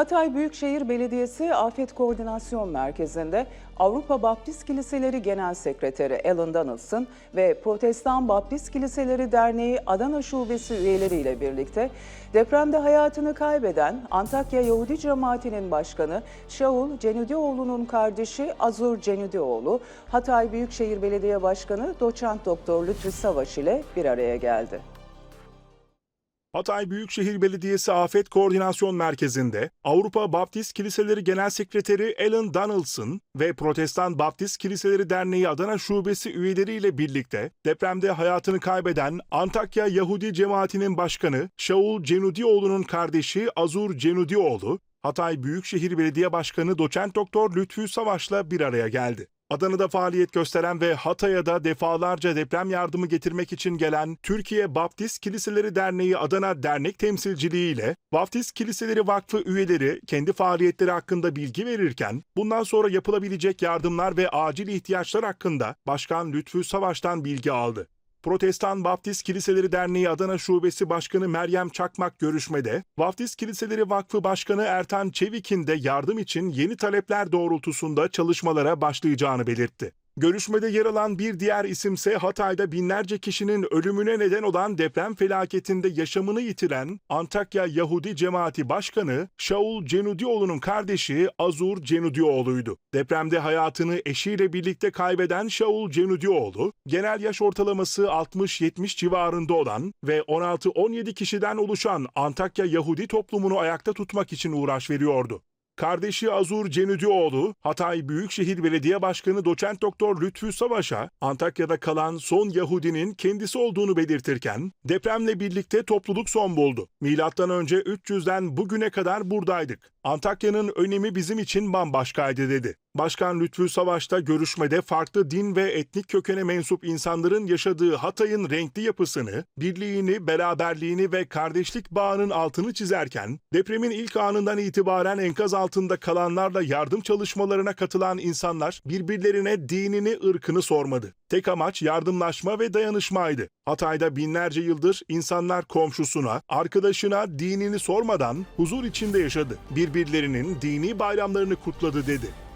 Hatay Büyükşehir Belediyesi Afet Koordinasyon Merkezi'nde Avrupa Baptist Kiliseleri Genel Sekreteri Alan Donaldson ve Protestan Baptist Kiliseleri Derneği Adana Şubesi üyeleriyle birlikte depremde hayatını kaybeden Antakya Yahudi Cemaati'nin başkanı Şaul Cenudioğlu'nun kardeşi Azur Cenudioğlu, Hatay Büyükşehir Belediye Başkanı Doçent Doktor Lütfü Savaş ile bir araya geldi. Hatay Büyükşehir Belediyesi Afet Koordinasyon Merkezi'nde Avrupa Baptist Kiliseleri Genel Sekreteri Alan Donaldson ve Protestan Baptist Kiliseleri Derneği Adana Şubesi üyeleriyle birlikte depremde hayatını kaybeden Antakya Yahudi Cemaati'nin başkanı Şaul Cenudioğlu'nun kardeşi Azur Cenudioğlu, Hatay Büyükşehir Belediye Başkanı Doçent Doktor Lütfü Savaş'la bir araya geldi. Adana'da faaliyet gösteren ve Hatay'a da defalarca deprem yardımı getirmek için gelen Türkiye Baptist Kiliseleri Derneği Adana Dernek Temsilciliği ile Baptist Kiliseleri Vakfı üyeleri kendi faaliyetleri hakkında bilgi verirken bundan sonra yapılabilecek yardımlar ve acil ihtiyaçlar hakkında Başkan Lütfü Savaş'tan bilgi aldı. Protestan Baptist Kiliseleri Derneği Adana Şubesi Başkanı Meryem Çakmak görüşmede, Baptist Kiliseleri Vakfı Başkanı Ertan Çevik'in de yardım için yeni talepler doğrultusunda çalışmalara başlayacağını belirtti. Görüşmede yer alan bir diğer isimse Hatay'da binlerce kişinin ölümüne neden olan deprem felaketinde yaşamını yitiren Antakya Yahudi Cemaati Başkanı Şaul Cenudioğlu'nun kardeşi Azur Cenudioğlu'ydu. Depremde hayatını eşiyle birlikte kaybeden Şaul Cenudioğlu, genel yaş ortalaması 60-70 civarında olan ve 16-17 kişiden oluşan Antakya Yahudi toplumunu ayakta tutmak için uğraş veriyordu. Kardeşi Azur Cenüdioğlu, Hatay Büyükşehir Belediye Başkanı Doçent Doktor Lütfü Savaş'a Antakya'da kalan son Yahudinin kendisi olduğunu belirtirken depremle birlikte topluluk son buldu. Milattan önce 300'den bugüne kadar buradaydık. Antakya'nın önemi bizim için bambaşkaydı dedi. Başkan Lütfü Savaş'ta görüşmede farklı din ve etnik kökene mensup insanların yaşadığı Hatay'ın renkli yapısını, birliğini, beraberliğini ve kardeşlik bağının altını çizerken, depremin ilk anından itibaren enkaz altında kalanlarla yardım çalışmalarına katılan insanlar birbirlerine dinini, ırkını sormadı. Tek amaç yardımlaşma ve dayanışmaydı. Hatay'da binlerce yıldır insanlar komşusuna, arkadaşına dinini sormadan huzur içinde yaşadı. Birbirlerinin dini bayramlarını kutladı dedi.